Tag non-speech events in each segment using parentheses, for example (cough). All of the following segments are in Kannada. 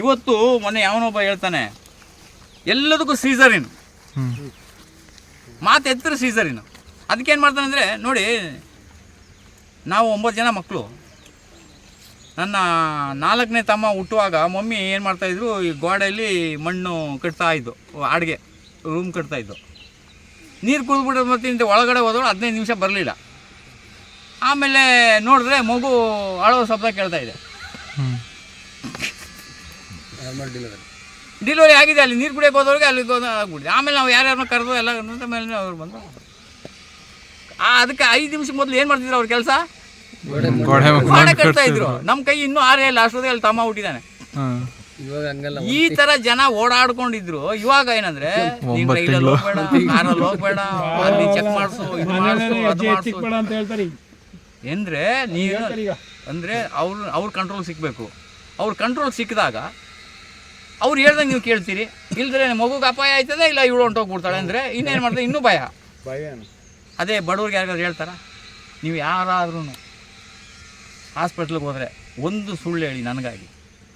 ಇವತ್ತು ಮೊನ್ನೆ ಯಾವನೊಬ್ಬ ಹೇಳ್ತಾನೆ ಎಲ್ಲದಕ್ಕೂ ಸೀಸರಿನ್. ಮಾತು ಎತ್ತರ ಸೀಸರಿನ್. ಏನು ಮಾಡ್ತಾನೆ ಅಂದರೆ ನೋಡಿ ನಾವು ಒಂಬತ್ತು ಜನ ಮಕ್ಕಳು ನನ್ನ ನಾಲ್ಕನೇ ತಮ್ಮ ಹುಟ್ಟುವಾಗ ಮಮ್ಮಿ ಏನು ಮಾಡ್ತಾಯಿದ್ರು ಈ ಗೋಡೆಯಲ್ಲಿ ಮಣ್ಣು ಕಟ್ತಾ ಇದ್ದು ಅಡುಗೆ ರೂಮ್ ಕಟ್ತಾ ಇದ್ದು. ನೀರು ಕುಡಿದ್ಬಿಟ್ಟು ಮತ್ತೆ ಒಳಗಡೆ ಹೋದವಳು ಹದಿನೈದು ನಿಮಿಷ ಬರಲಿಲ್ಲ. ಆಮೇಲೆ ನೋಡಿದ್ರೆ ಮಗು ಅಳೋ ಶಬ್ದ ಕೇಳ್ತಾಯಿದೆ ಇದೆ. ಡಿಲಿವರಿ ಆಗಿದೆ ಅಲ್ಲಿ ನೀರು ಕುಡಿಯೋಕೆ ಹೋದವ್ರಿಗೆ ಅಲ್ಲಿ ಆಗ್ಬಿಟ್ಟಿದೆ. ಆಮೇಲೆ ನಾವು ಯಾರ್ಯಾರನ್ನ ಕರೆದು ಎಲ್ಲ ಅಂತ ಮೇಲೆ ಅವ್ರು ಬಂದು ಆ, ಅದಕ್ಕೆ ಐದು ನಿಮಿಷ ಮೊದಲು ಏನು ಮಾಡ್ತಿದ್ರು ಅವ್ರ ಕೆಲಸ? ಗೋಡೆ ಕಟ್ತಾ ಇದ್ರು. ನಮ್ಮ ಕೈ ಇನ್ನೂ ಆರೇ ಇಲ್ಲ ಅಷ್ಟೊತ್ತಿಗೆ ಅಲ್ಲಿ ತಮ್ಮ ಹುಟ್ಟಿದ್ದಾನೆ ಹಾಂ. ಇವಾಗ ಹಂಗಲ್ಲ ಈ ತರ ಜನ ಓಡಾಡ್ಕೊಂಡಿದ್ರು. ಇವಾಗ ಏನಂದ್ರೆ ನೀನ್ ರೈಲಲ್ಲಿ ಹೋಗ್ಬೇಡ ಕಾರಲ್ಲಿ ಹೋಗ್ಬೇಡ ಅಲ್ಲಿ ಚೆಕ್ ಮಾಡಿಸು ಇದು ಮಾಡಿಸು ಅದು ಮಾಡಿಸು. ಅಂತ ಹೇಳ್ತಾರೆ ಅಂದ್ರೆ ನೀನು ಅಂದ್ರೆ ಅವ್ರ ಅವ್ರ ಕಂಟ್ರೋಲ್ ಸಿಕ್ಬೇಕು. ಅವ್ರ ಕಂಟ್ರೋಲ್ ಸಿಕ್ಕಿದಾಗ ಅವ್ರು ಹೇಳ್ದಂಗೆ ನೀವು ಕೇಳ್ತೀರಿ. ಇಲ್ದ್ರೆ ಮಗುಗೆ ಅಪಾಯ ಆಯ್ತದೆ ಇಲ್ಲ ಇವಳು ಹೊಂಟೋಗ್ಬಿಡ್ತಾಳೆ ಅಂದರೆ ಇನ್ನೇನು ಮಾಡ್ತಾರೆ ಇನ್ನೂ ಭಯ. ಅದೇ ಬಡವ್ರಿಗೆ ಯಾರಿಗಾದ್ರು ಹೇಳ್ತಾರ? ನೀವು ಯಾರಾದ್ರೂ ಹಾಸ್ಪಿಟ್ಲಿಗೆ ಹೋದರೆ ಒಂದು ಸುಳ್ಳು ಹೇಳಿ ನನಗಾಗಿ.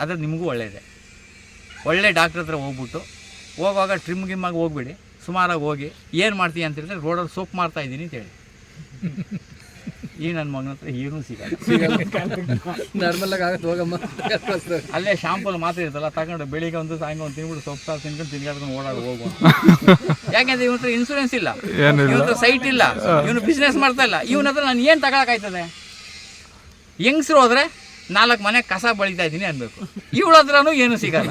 ಅದ್ರ ನಿಮಗೂ ಒಳ್ಳೆಯದೇ ಒಳ್ಳೆ ಡಾಕ್ಟ್ರ್ ಹತ್ರ ಹೋಗ್ಬಿಟ್ಟು ಹೋಗುವಾಗ ಟ್ರಿಮ್ ಗಿಮ್ಮಾಗಿ ಹೋಗ್ಬೇಡಿ. ಸುಮಾರಾಗಿ ಹೋಗಿ ಏನು ಮಾಡ್ತೀನಿ ಅಂತ ಹೇಳಿದ್ರೆ ರೋಡಲ್ಲಿ ಸೋಪ್ ಮಾಡ್ತಾ ಇದ್ದೀನಿ ಅಂತ ಹೇಳಿ. ಈ ನನ್ನ ಮಗನ ಹತ್ರ ಏನೂ ಸಿಗಲ್ಲ. ನಾರ್ಮಲ್ ಆಗಿ ಆಗತ್ತೆ ಹೋಗಮ್ಮ. ಅಲ್ಲೇ ಶಾಂಪಲ್ ಮಾತ್ರ ಇರ್ತಲ್ಲ ತಗೊಂಡು ಬೆಳಿಗ್ಗೆ ಒಂದು ಸಾಯಂಕಾಲ ಒಂದು ತಿನ್ಬಿಟ್ಟು ಸೊಪ್ಪು ಸಾರು ತಿನ್ಕೊಂಡು ತಿನ್ಕೊಂಡು ಓಡಾಡಿ ಹೋಗುವ ಯಾಕೆಂದ್ರೆ ಇವನ ಹತ್ರ ಇನ್ಸೂರೆನ್ಸ್ ಇಲ್ಲ. ಇವನ ಹತ್ರ ಸೈಟ್ ಇಲ್ಲ. ಇವನು ಬಿಸ್ನೆಸ್ ಮಾಡ್ತಾ ಇಲ್ಲ. ಇವನ ಹತ್ರ ನಾನು ಏನು ತಗೊಳಕಾಯ್ತದೆ ಹೆಂಗಸರು ಹೋದ್ರೆ ನಾಲ್ಕು ಮನೆ ಕಸ ಬಳಿತಾ ಇದ್ದೀನಿ ಅನ್ಬೇಕು. ಇವಳ ಹತ್ರನೂ ಏನು ಸಿಗಲ್ಲ.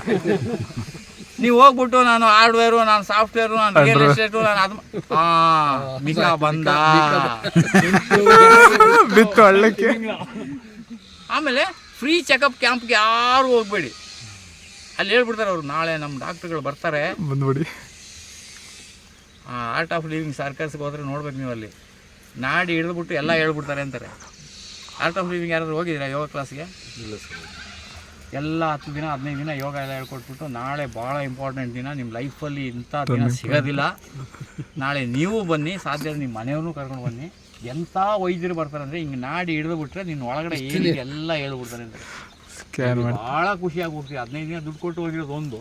ನೀವು ಹೋಗ್ಬಿಟ್ಟು ನಾನು ಹಾರ್ಡ್ವೇರು ನಾನು ಸಾಫ್ಟ್ವೇರು ನಾನು ರಿಯಲ್ ಎಸ್ಟೇಟು ನಾನು ಅದು ಹಾಂ ಮಿಕ ಬಂದ. (laughs) ಬಿತ್ತು ಹಳ್ಳಕ್ಕೆ. ಆಮೇಲೆ ಫ್ರೀ ಚೆಕಪ್ ಕ್ಯಾಂಪ್ಗೆ ಯಾರು ಹೋಗ್ಬೇಡಿ. ಅಲ್ಲಿ ಹೇಳ್ಬಿಡ್ತಾರೆ ಅವರು ನಾಳೆ ನಮ್ಮ ಡಾಕ್ಟ್ರುಗಳು ಬರ್ತಾರೆ. ಬಂದ್ಬಿಡಿ. ಆರ್ಟ್ ಆಫ್ ಲಿವಿಂಗ್ ಸರ್ಕಸ್ಗೆ ಹೋದ್ರೆ ನೋಡ್ಬೇಕು ನೀವು ಅಲ್ಲಿ. ನಾಡಿ ಹಿಡಿದ್ಬಿಟ್ಟು ಎಲ್ಲ ಹೇಳ್ಬಿಡ್ತಾರೆ ಅಂತಾರೆ. ಆರ್ಟ್ ಆಫ್ ಲಿವಿಂಗ್ ಯಾರಾದ್ರು ಹೋಗಿದ್ದೀರಾ ಯೋಗ ಕ್ಲಾಸ್ಗೆ ಎಲ್ಲ ಹತ್ತು ದಿನ ಹದಿನೈದು ದಿನ ಯೋಗ ಎಲ್ಲ ಹೇಳ್ಕೊಟ್ಬಿಟ್ಟು ನಾಳೆ ಭಾಳ ಇಂಪಾರ್ಟೆಂಟ್ ದಿನ. ನಿಮ್ಮ ಲೈಫಲ್ಲಿ ಇಂಥ ದಿನ ಸಿಗೋದಿಲ್ಲ. ನಾಳೆ ನೀವು ಬನ್ನಿ ಸಾಧ್ಯ ನಿಮ್ಮ ಮನೆಯವ್ರನ್ನೂ ಕರ್ಕೊಂಡು ಬನ್ನಿ. ಎಂಥ ವೈದ್ಯರು ಬರ್ತಾರೆ ಅಂದರೆ ಹಿಂಗೆ ನಾಡಿ ಹಿಡಿದು ಬಿಟ್ರೆ ನಿನ್ನ ಒಳಗಡೆ ಏನು ಎಲ್ಲ ಹೇಳ್ಬಿಡ್ತಾರೆ ಅಂದರೆ. ಭಾಳ ಖುಷಿಯಾಗಿ ಹೋಗ್ತೀವಿ ಹದಿನೈದು ದಿನ ದುಡ್ಡು ಕೊಟ್ಟು ಹೋಗಿರೋದು ಒಂದು.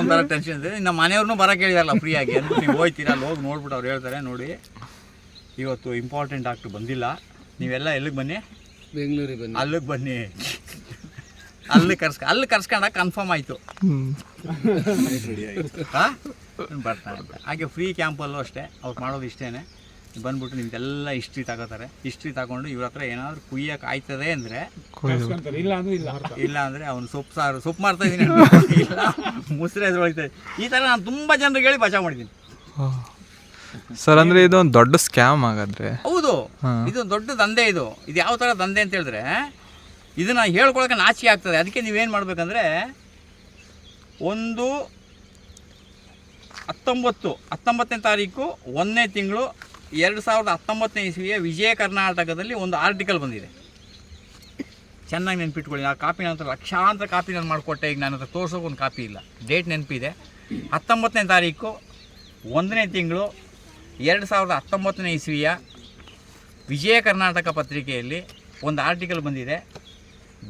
ಒಂಥರ ಟೆನ್ಷನ್ ಇದೆ ನಮ್ಮ ಮನೆಯವ್ರನ್ನೂ ಬರೋಕೆ ಹೇಳಿದಾರಲ್ಲ ಫ್ರೀಯಾಗಿ ಅಂತ ನೀವು ಹೋಗ್ತೀರಾ ಅಲ್ಲಿ ಹೋಗಿ ನೋಡ್ಬಿಟ್ಟು ಅವ್ರು ಹೇಳ್ತಾರೆ ನೋಡಿ. ಇವತ್ತು ಇಂಪಾರ್ಟೆಂಟ್ ಡಾಕ್ಟ್ರು ಬಂದಿಲ್ಲ. ನೀವೆಲ್ಲ ಎಲ್ಲಿಗೆ ಬನ್ನಿ? ಬೆಂಗಳೂರಿಗೆ ಬನ್ನಿ. ಅಲ್ಲಿಗೆ ಬನ್ನಿ. ಅಲ್ಲಿ ಕರ್ಸ್ ಅಲ್ಲಿ ಕರ್ಸ್ಕೊಂಡ ಕನ್ಫರ್ಮ್ ಆಯ್ತು. ಬರ್ತಾರೆ ಅಂತ ಹಾಗೆ ಫ್ರೀ ಕ್ಯಾಂಪಲ್ಲೂ ಅಷ್ಟೇ. ಅವ್ರು ಮಾಡೋದು ಇಷ್ಟೇ ಬಂದ್ಬಿಟ್ಟು ನಿಮ್ದೆಲ್ಲ ಹಿಸ್ಟ್ರಿ ತಗೋತಾರೆ. ಹಿಸ್ಟ್ರಿ ತಗೊಂಡು ಇವ್ರ ಹತ್ರ ಏನಾದ್ರು ಕುಯ್ಯಕ್ಕೆ ಆಯ್ತದೆ ಅಂದ್ರೆ ಇಲ್ಲ ಅಂದ್ರೆ ಇಲ್ಲ ಇಲ್ಲ ಅಂದರೆ ಅವ್ನು ಸೊಪ್ಪು ಸಾರು ಸೊಪ್ಪು ಮಾಡ್ತಾ ಇದೀನಿ (laughs) ಇಲ್ಲ ಮುಸ್ರೆ ಎದ್ರೊಳಿತಾ ಈ ತರ ನಾನು ತುಂಬಾ ಜನರಿಗೆ ಹೇಳಿ ಬಚಾವ್ ಮಾಡಿದ್ದೀನಿ. ಸರ್ ಅಂದ್ರೆ ಇದೊಂದು ಒಂದು ದೊಡ್ಡ ಸ್ಕ್ಯಾಮ್ ಹಾಗಾದ್ರೆ. ಹೌದು. ಇದೊಂದು ಇದು ದೊಡ್ಡ ದಂಧೆ ಇದು. ಇದು ಯಾವ ತರ ದಂಧೆ ಅಂತ ಹೇಳಿದ್ರೆ ಇದನ್ನ ಹೇಳ್ಕೊಳಕ್ಕೆ ನಾಚಿಕೆ ಆಗ್ತದೆ. ಅದಕ್ಕೆ ನೀವೇನು ಮಾಡಬೇಕಂದ್ರೆ ಒಂದು ಹತ್ತೊಂಬತ್ತು, ಹತ್ತೊಂಬತ್ತನೇ ತಾರೀಕು, ಒಂದನೇ ತಿಂಗಳು, ಎರಡು ಸಾವಿರದ ಹತ್ತೊಂಬತ್ತನೇ ಇಸ್ವಿಯ ವಿಜಯ ಕರ್ನಾಟಕದಲ್ಲಿ ಒಂದು ಆರ್ಟಿಕಲ್ ಬಂದಿದೆ. ಚೆನ್ನಾಗಿ ನೆನ್ಪಿಟ್ಕೊಳ್ಳಿ. ಆ ಕಾಪಿ ನಂತರ ಲಕ್ಷಾಂತರ ಕಾಪಿ ನಾನು ಮಾಡಿಕೊಟ್ಟೆ. ಈಗ ನನ್ನ ಹತ್ರ ತೋರ್ಸೋಕೆ ಒಂದು ಕಾಪಿ ಇಲ್ಲ. ಡೇಟ್ ನೆನಪಿದೆ. ಹತ್ತೊಂಬತ್ತನೇ ತಾರೀಕು, ಒಂದನೇ ತಿಂಗಳು, ಎರಡು ಸಾವಿರದ ಹತ್ತೊಂಬತ್ತನೇ ಇಸ್ವಿಯ ವಿಜಯ ಕರ್ನಾಟಕ ಪತ್ರಿಕೆಯಲ್ಲಿ ಒಂದು ಆರ್ಟಿಕಲ್ ಬಂದಿದೆ.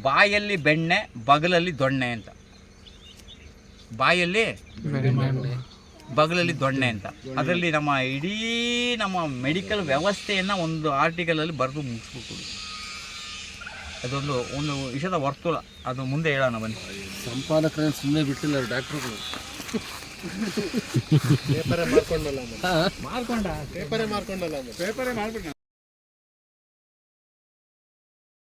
ಬಾಯಲ್ಲಿ ಬೆಣ್ಣೆ ಬಗಲಲ್ಲಿ ದೊಣ್ಣೆ ಅಂತ. ಬಾಯಲ್ಲಿ ಬಗಲಲ್ಲಿ ದೊಣ್ಣೆ ಅಂತ. ಅದರಲ್ಲಿ ನಮ್ಮ ಇಡೀ ನಮ್ಮ ಮೆಡಿಕಲ್ ವ್ಯವಸ್ಥೆಯನ್ನು ಒಂದು ಆರ್ಟಿಕಲಲ್ಲಿ ಬರೆದು ಮುಗಿಸ್ಬಿಟ್ಟು. ಅದೊಂದು ಒಂದು ವಿಷಯದ ವರ್ತುಲ. ಅದು ಮುಂದೆ ಹೇಳೋಣ ಬನ್ನಿ. ಸಂಪಾದಕರನ್ನ ಸುಮ್ಮನೆ ಬಿಟ್ಟಿಲ್ಲ ಡಾಕ್ಟ್ರುಗಳು. ಮಾರ್ಕೊಂಡ ಪೇಪರೇ ಮಾರ್ಕೊಂಡಲ್ಲ ಪೇಪರೇ ಮಾಡ್ಬಿಟ್ಟು